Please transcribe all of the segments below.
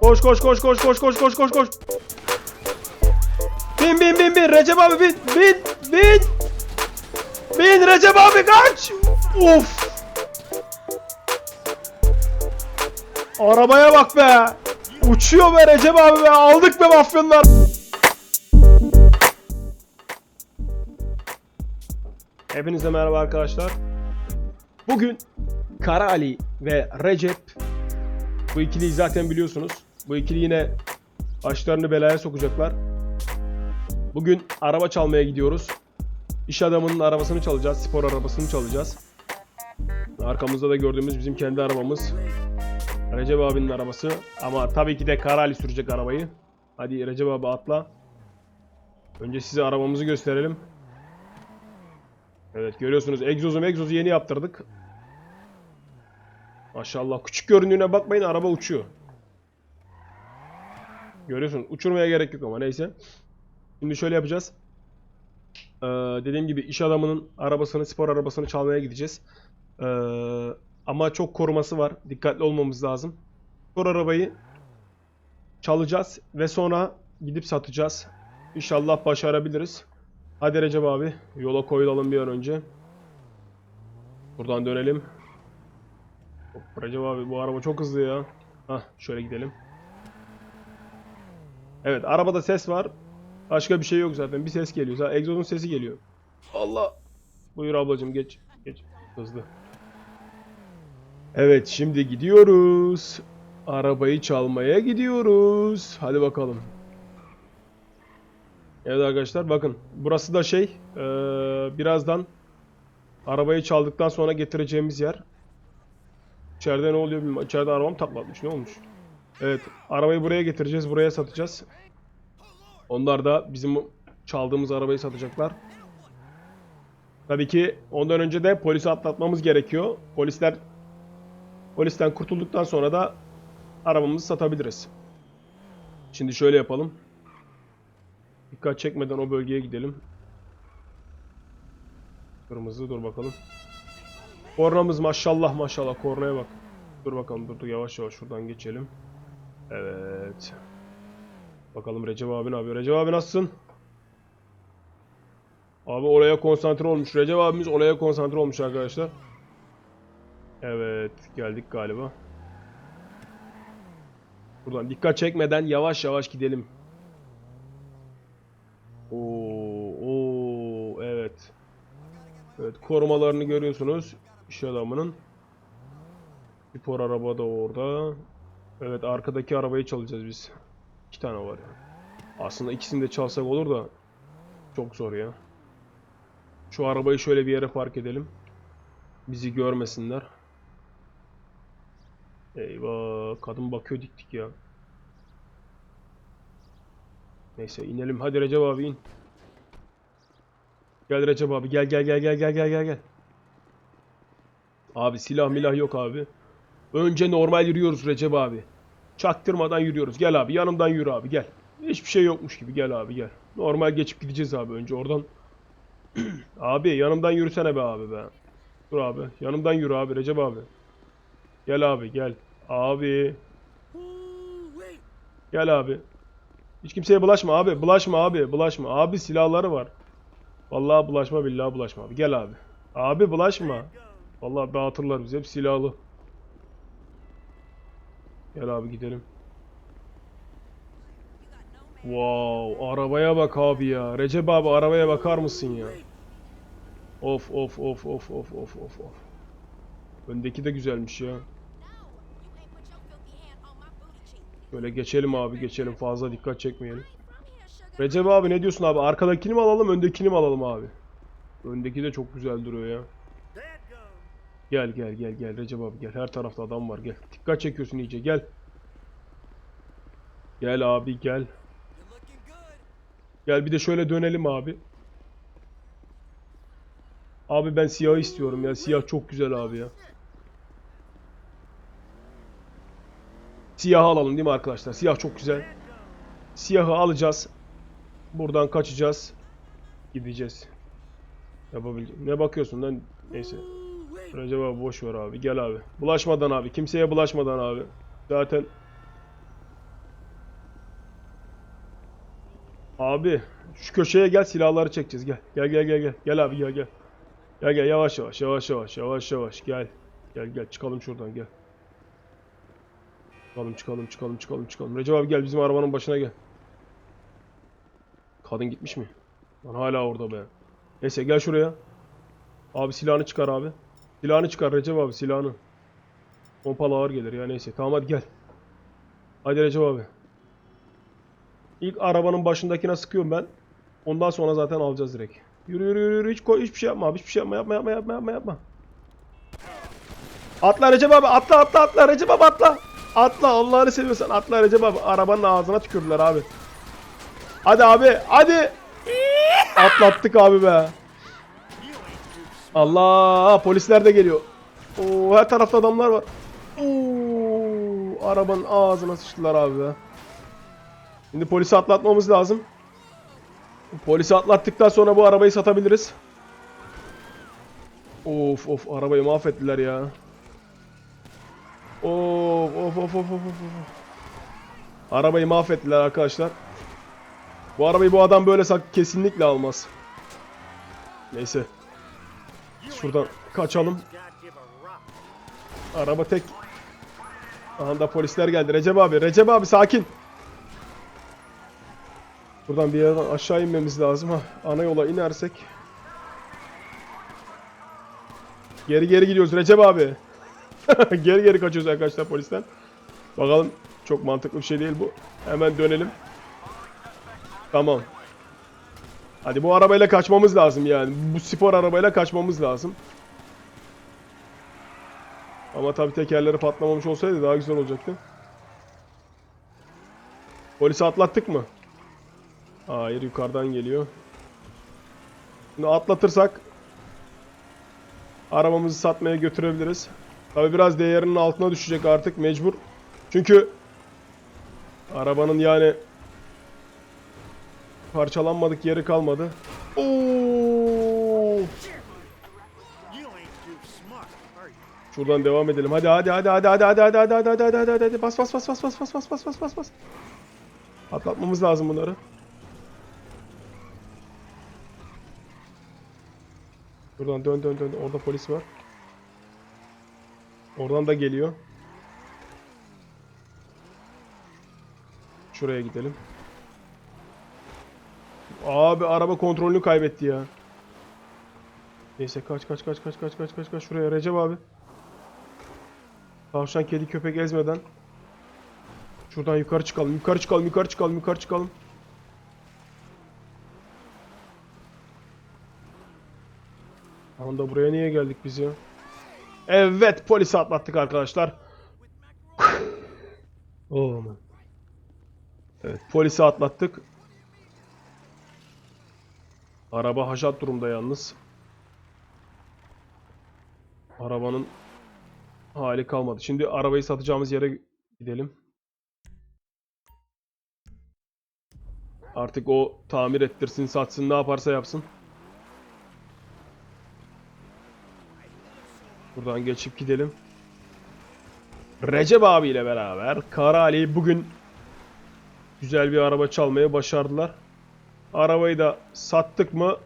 Koş koş koş koş koş koş koş koş koş. Bin bin bin bin Recep abi bin bin bin. Bin Recep abi kaç. Of. Arabaya bak be. Uçuyor be Recep abi be. Aldık be mafyonlar. Hepinize merhaba arkadaşlar. Bugün Kara Ali ve Recep bu ikiliyi zaten biliyorsunuz. Bu ikili yine başlarını belaya sokacaklar. Bugün araba çalmaya gidiyoruz. İş adamının arabasını çalacağız. Spor arabasını çalacağız. Arkamızda da gördüğümüz bizim kendi arabamız. Recep abinin arabası. Ama tabii ki de Kara Ali sürecek arabayı. Hadi Recep abi atla. Önce size arabamızı gösterelim. Evet görüyorsunuz egzozu egzozu yeni yaptırdık. Maşallah küçük göründüğüne bakmayın araba uçuyor. Görüyorsun uçurmaya gerek yok ama neyse. Şimdi şöyle yapacağız. Ee, dediğim gibi iş adamının arabasını spor arabasını çalmaya gideceğiz. Ee, ama çok koruması var. Dikkatli olmamız lazım. Spor arabayı çalacağız ve sonra gidip satacağız. İnşallah başarabiliriz. Hadi Recep abi yola koyulalım bir an önce. Buradan dönelim. Recep abi bu araba çok hızlı ya. Hah şöyle gidelim. Evet arabada ses var. Başka bir şey yok zaten. Bir ses geliyor. Zaten egzozun sesi geliyor. Allah. Buyur ablacığım geç. Geç. Hızlı. Evet şimdi gidiyoruz. Arabayı çalmaya gidiyoruz. Hadi bakalım. Evet arkadaşlar bakın. Burası da şey. eee, birazdan arabayı çaldıktan sonra getireceğimiz yer. İçeride ne oluyor bilmiyorum. İçeride arabam taklatmış. Ne olmuş? Evet. Arabayı buraya getireceğiz. Buraya satacağız. Onlar da bizim çaldığımız arabayı satacaklar. Tabii ki ondan önce de polisi atlatmamız gerekiyor. Polisler polisten kurtulduktan sonra da arabamızı satabiliriz. Şimdi şöyle yapalım. Dikkat çekmeden o bölgeye gidelim. Kırmızı dur bakalım. Kornamız maşallah maşallah kornaya bak. Dur bakalım dur dur yavaş yavaş şuradan geçelim. Evet. Bakalım Recep abi ne yapıyor? Recep abi nasılsın? Abi oraya konsantre olmuş. Recep abimiz oraya konsantre olmuş arkadaşlar. Evet geldik galiba. Buradan dikkat çekmeden yavaş yavaş gidelim. Oo, evet. Evet, korumalarını görüyorsunuz. İş adamının. Spor araba da orada. Evet, arkadaki arabayı çalacağız biz. İki tane var. Aslında ikisini de çalsak olur da çok zor ya. Şu arabayı şöyle bir yere park edelim. Bizi görmesinler. Eyvah, kadın bakıyor diktik ya. Neyse inelim. Hadi Recep abi in. Gel Recep abi gel gel gel gel gel gel gel gel. Abi silah milah yok abi. Önce normal yürüyoruz Recep abi. Çaktırmadan yürüyoruz. Gel abi yanımdan yürü abi gel. Hiçbir şey yokmuş gibi gel abi gel. Normal geçip gideceğiz abi önce oradan. abi yanımdan yürüsene be abi be. Dur abi yanımdan yürü abi Recep abi. Gel abi gel. Abi. Gel abi. Hiç kimseye bulaşma abi. Bulaşma abi. Bulaşma. Abi silahları var. Vallahi bulaşma billahi bulaşma abi. Gel abi. Abi bulaşma. Vallahi dağıtırlar bizi. Hep silahlı. Gel abi gidelim. Wow, arabaya bak abi ya. Recep abi arabaya bakar mısın ya? Of of of of of of of of. Öndeki de güzelmiş ya. Böyle geçelim abi geçelim fazla dikkat çekmeyelim. Recep abi ne diyorsun abi? Arkadakini mi alalım öndekini mi alalım abi? Öndeki de çok güzel duruyor ya. Gel gel gel gel Recep abi gel. Her tarafta adam var gel. Dikkat çekiyorsun iyice gel. Gel abi gel. Gel bir de şöyle dönelim abi. Abi ben siyah istiyorum ya. Siyah çok güzel abi ya. Siyahı alalım değil mi arkadaşlar? Siyah çok güzel. Siyahı alacağız. Buradan kaçacağız. Gideceğiz. Yapabileceğim. Ne bakıyorsun lan? Neyse. Recep abi boş ver abi. Gel abi. Bulaşmadan abi. Kimseye bulaşmadan abi. Zaten Abi şu köşeye gel silahları çekeceğiz. Gel. Gel gel gel gel. Gel abi gel gel. Gel gel yavaş yavaş yavaş yavaş yavaş yavaş gel. Gel gel çıkalım şuradan gel. Çıkalım çıkalım çıkalım çıkalım çıkalım. Recep abi gel bizim arabanın başına gel. Kadın gitmiş mi? Lan hala orada be. Neyse gel şuraya. Abi silahını çıkar abi. Silahını çıkar Recep abi silahını. Pompalı ağır gelir ya neyse. Tamam hadi gel. Hadi Recep abi. İlk arabanın başındakine sıkıyorum ben. Ondan sonra zaten alacağız direkt. Yürü yürü yürü hiç koy hiçbir şey yapma abi hiçbir şey yapma yapma yapma yapma yapma yapma. Atla Recep abi atla atla atla Recep abi atla. Atla Allah'ını seviyorsan atla Recep abi. Arabanın ağzına tükürdüler abi. Hadi abi hadi. Atlattık abi be. Allah polisler de geliyor. Oo, her tarafta adamlar var. Oo, arabanın ağzına sıçtılar abi be. Şimdi polisi atlatmamız lazım. Polisi atlattıktan sonra bu arabayı satabiliriz. Of of arabayı mahvettiler ya. Of of of of of of. Arabayı mahvettiler arkadaşlar. Bu arabayı bu adam böyle sak kesinlikle almaz. Neyse. Şuradan kaçalım. Araba tek. Aha da polisler geldi. Recep abi, Recep abi sakin. Buradan bir yerden aşağı inmemiz lazım. Ha, ana yola inersek. Geri geri gidiyoruz Recep abi. geri geri kaçıyoruz arkadaşlar polisten. Bakalım çok mantıklı bir şey değil bu. Hemen dönelim. Tamam. Hadi bu arabayla kaçmamız lazım yani. Bu spor arabayla kaçmamız lazım. Ama tabii tekerleri patlamamış olsaydı daha güzel olacaktı. Polisi atlattık mı? Hayır yukarıdan geliyor. Bunu atlatırsak arabamızı satmaya götürebiliriz. Tabii biraz değerinin altına düşecek artık mecbur. Çünkü arabanın yani parçalanmadık yeri kalmadı. Oo! Şuradan devam edelim. Hadi hadi hadi hadi hadi hadi hadi hadi hadi hadi hadi hadi hadi bas bas bas bas bas bas bas bas bas bas bas. Atlatmamız lazım bunları. Buradan dön dön dön. Orada polis var. Oradan da geliyor. Şuraya gidelim. Abi araba kontrolünü kaybetti ya. Neyse kaç kaç kaç kaç kaç kaç kaç kaç şuraya Recep abi. Tavşan kedi köpek ezmeden. Şuradan yukarı çıkalım. Yukarı çıkalım. Yukarı çıkalım. Yukarı çıkalım. Anda buraya niye geldik biz ya? Evet polisi atlattık arkadaşlar. oh man. Evet polisi atlattık. Araba haşat durumda yalnız. Arabanın hali kalmadı. Şimdi arabayı satacağımız yere gidelim. Artık o tamir ettirsin, satsın, ne yaparsa yapsın. Buradan geçip gidelim. Recep abiyle beraber Kara Ali bugün güzel bir araba çalmayı başardılar. Arabayı da sattık mı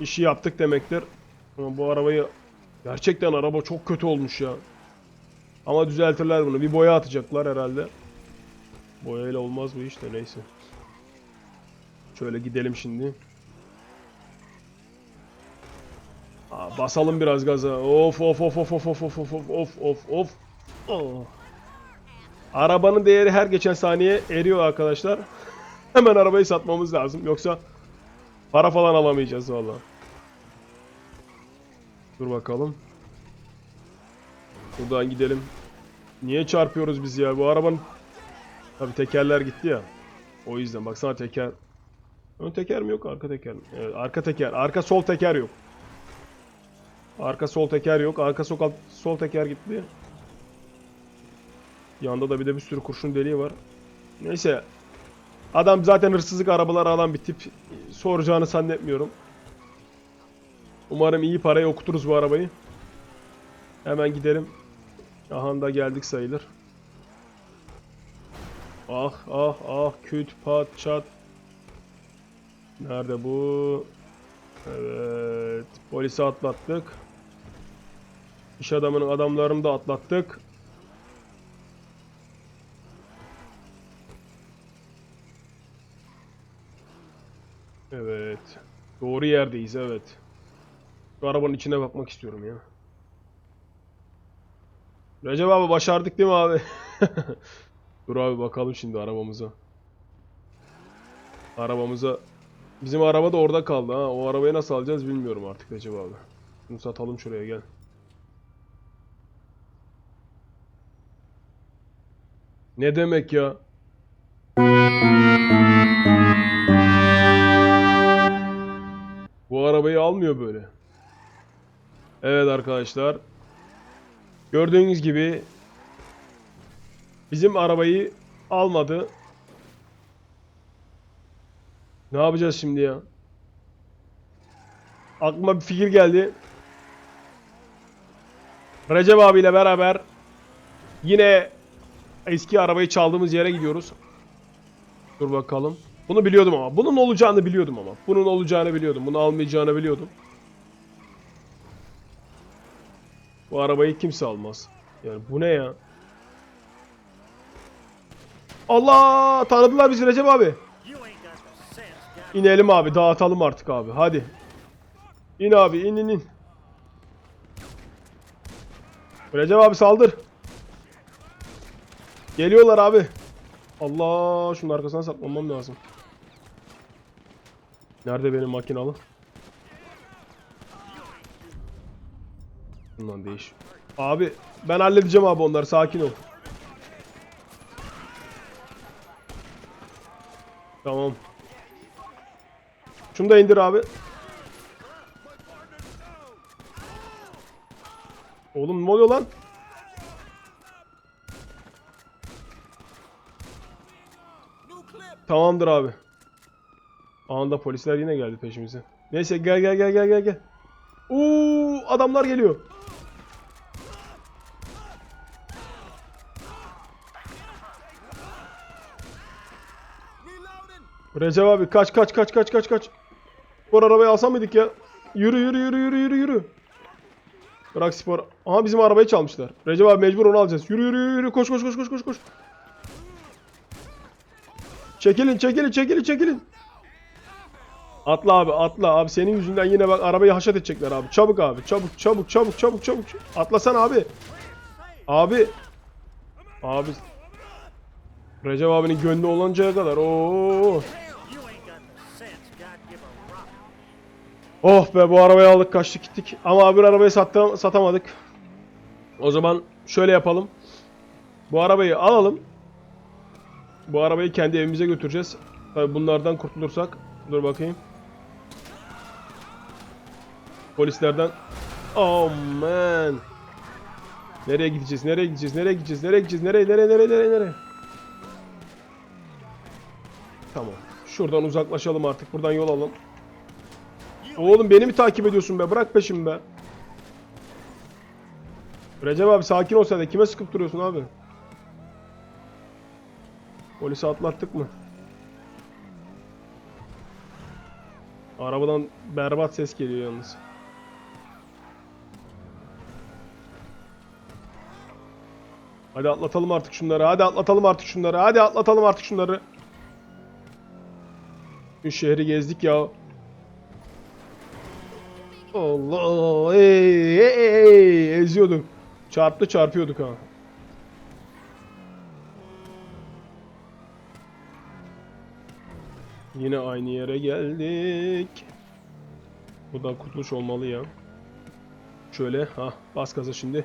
işi yaptık demektir. Ama bu arabayı gerçekten araba çok kötü olmuş ya. Ama düzeltirler bunu. Bir boya atacaklar herhalde. Boyayla olmaz bu iş de neyse. Şöyle gidelim şimdi. Aa, basalım biraz gaza. Of of of of of of of of of of of. Oh. Arabanın değeri her geçen saniye eriyor arkadaşlar. Hemen arabayı satmamız lazım. Yoksa para falan alamayacağız vallahi. Dur bakalım. Buradan gidelim. Niye çarpıyoruz biz ya? Bu arabanın Tabi tekerler gitti ya. O yüzden baksana teker. Ön teker mi yok, arka teker mi? Evet, arka teker. Arka sol teker yok. Arka sol teker yok. Arka sol, sol teker gitti. Yanda da bir de bir sürü kurşun deliği var. Neyse. Adam zaten hırsızlık arabaları alan bir tip. Soracağını zannetmiyorum. Umarım iyi paraya okuturuz bu arabayı. Hemen gidelim. Aha da geldik sayılır. Ah ah ah küt pat çat. Nerede bu? Evet. Polisi atlattık. İş adamının adamlarını da atlattık. Evet. Doğru yerdeyiz evet. Şu arabanın içine bakmak istiyorum ya. Recep abi başardık değil mi abi? Dur abi bakalım şimdi arabamıza. Arabamıza Bizim araba da orada kaldı ha. O arabayı nasıl alacağız bilmiyorum artık Recep abi. Bunu satalım şuraya gel. Ne demek ya? Arabayı almıyor böyle. Evet arkadaşlar. Gördüğünüz gibi bizim arabayı almadı. Ne yapacağız şimdi ya? Aklıma bir fikir geldi. Recep abiyle beraber yine eski arabayı çaldığımız yere gidiyoruz. Dur bakalım. Bunu biliyordum ama. Bunun olacağını biliyordum ama. Bunun olacağını biliyordum. Bunu almayacağını biliyordum. Bu arabayı kimse almaz. Yani bu ne ya? Allah! Tanıdılar bizi Recep abi. İnelim abi dağıtalım artık abi hadi. İn abi in in in. Recep abi saldır. Geliyorlar abi. Allah şunun arkasına saklanmam lazım. Nerede benim makinalı? Bundan değiş. Abi ben halledeceğim abi onları sakin ol. Tamam. Şunu da indir abi. Oğlum ne oluyor lan? Tamamdır abi. Anında polisler yine geldi peşimize. Neyse gel gel gel gel gel gel. Oo adamlar geliyor. Recep abi kaç kaç kaç kaç kaç kaç. Spor arabayı alsam mıydık ya? Yürü yürü yürü yürü yürü yürü. Bırak spor. Aha bizim arabayı çalmışlar. Recep abi mecbur onu alacağız. Yürü yürü yürü koş koş koş koş koş koş. Çekilin çekilin çekilin çekilin. Atla abi atla abi senin yüzünden yine bak arabayı haşat edecekler abi. Çabuk abi çabuk çabuk çabuk çabuk çabuk. Atlasana abi. Abi. Abi. Recep abinin gönlü olancaya kadar. Oo. Oh be bu arabayı aldık kaçtık gittik. Ama öbür arabayı sattı, satamadık. O zaman şöyle yapalım. Bu arabayı alalım. Bu arabayı kendi evimize götüreceğiz. Tabii bunlardan kurtulursak. Dur bakayım. Polislerden. Oh man. Nereye gideceğiz? Nereye gideceğiz? Nereye gideceğiz? Nereye gideceğiz? Nereye? Nereye? Nereye? Nereye? Nereye? Tamam. Şuradan uzaklaşalım artık. Buradan yol alalım. Oğlum beni mi takip ediyorsun be? Bırak peşimi be. Recep abi sakin ol sen de. Kime sıkıp duruyorsun abi? Polisi atlattık mı? Arabadan berbat ses geliyor yalnız. Hadi atlatalım artık şunları. Hadi atlatalım artık şunları. Hadi atlatalım artık şunları. Şu şehri gezdik ya. Allah ey, ey, ey, eziyorduk. Çarptı çarpıyorduk ha. Yine aynı yere geldik. Bu da kurtuluş olmalı ya. Şöyle ha bas gaza şimdi.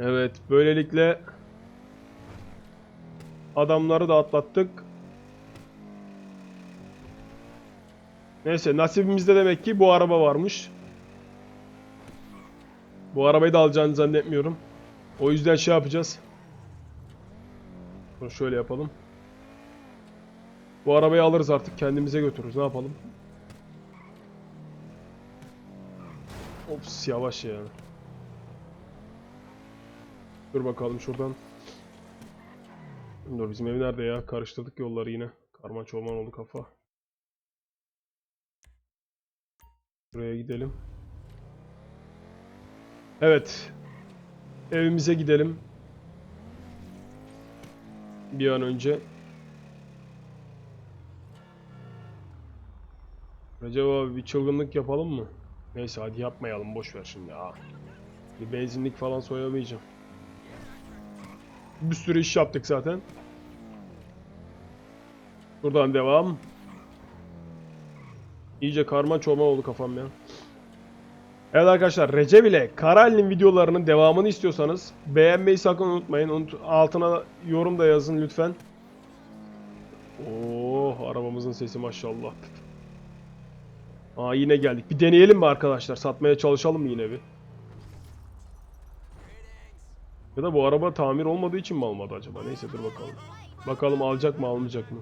Evet, böylelikle adamları da atlattık. Neyse, nasibimizde demek ki bu araba varmış. Bu arabayı da alacağını zannetmiyorum. O yüzden şey yapacağız. Bunu şöyle yapalım. Bu arabayı alırız artık kendimize götürürüz. Ne yapalım? Ops yavaş ya. Dur bakalım şuradan. Dur bizim ev nerede ya? Karıştırdık yolları yine. Karman çorman oldu kafa. Buraya gidelim. Evet. Evimize gidelim. Bir an önce. Recep abi bir çılgınlık yapalım mı? Neyse hadi yapmayalım boş ver şimdi ya. Bir benzinlik falan soyamayacağım. Bir sürü iş yaptık zaten. Buradan devam. İyice karma çorman oldu kafam ya. Evet arkadaşlar Recep ile Karal'in videolarının devamını istiyorsanız beğenmeyi sakın unutmayın. Unut altına yorum da yazın lütfen. Oh arabamızın sesi maşallah. Aa yine geldik. Bir deneyelim mi arkadaşlar? Satmaya çalışalım mı yine bir? Ya da bu araba tamir olmadığı için mi almadı acaba? Neyse dur bakalım. Bakalım alacak mı almayacak mı?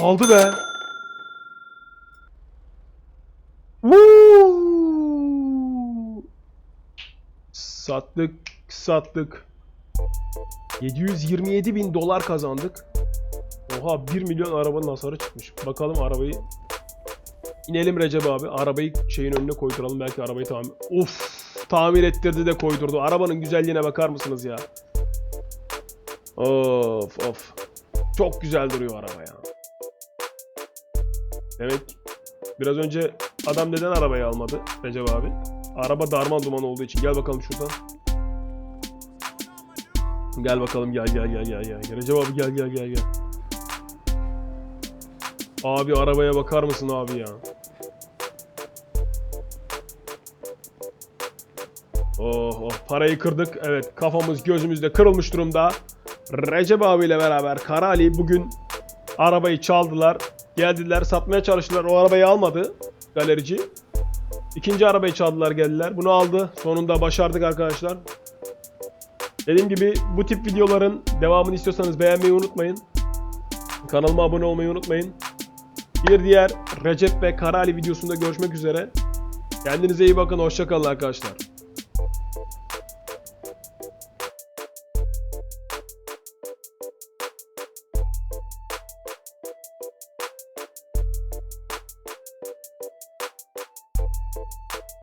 Aldı be. Woo! Sattık, sattık. 727 bin dolar kazandık. Oha 1 milyon arabanın hasarı çıkmış. Bakalım arabayı. İnelim Recep abi. Arabayı şeyin önüne koyduralım. Belki arabayı tamir... Of! Tamir ettirdi de koydurdu. Arabanın güzelliğine bakar mısınız ya? Of of. Çok güzel duruyor araba ya. Demek biraz önce adam neden arabayı almadı Recep abi? Araba darman duman olduğu için. Gel bakalım şuradan. Gel bakalım gel gel gel gel gel. Recep abi gel gel gel gel. Abi arabaya bakar mısın abi ya? Oh oh parayı kırdık. Evet kafamız gözümüz de kırılmış durumda. Recep abiyle beraber Karali bugün arabayı çaldılar. Geldiler satmaya çalıştılar. O arabayı almadı galerici. İkinci arabayı çaldılar geldiler. Bunu aldı. Sonunda başardık arkadaşlar. Dediğim gibi bu tip videoların devamını istiyorsanız beğenmeyi unutmayın. Kanalıma abone olmayı unutmayın. Bir diğer Recep ve Karali videosunda görüşmek üzere. Kendinize iyi bakın. Hoşçakalın arkadaşlar.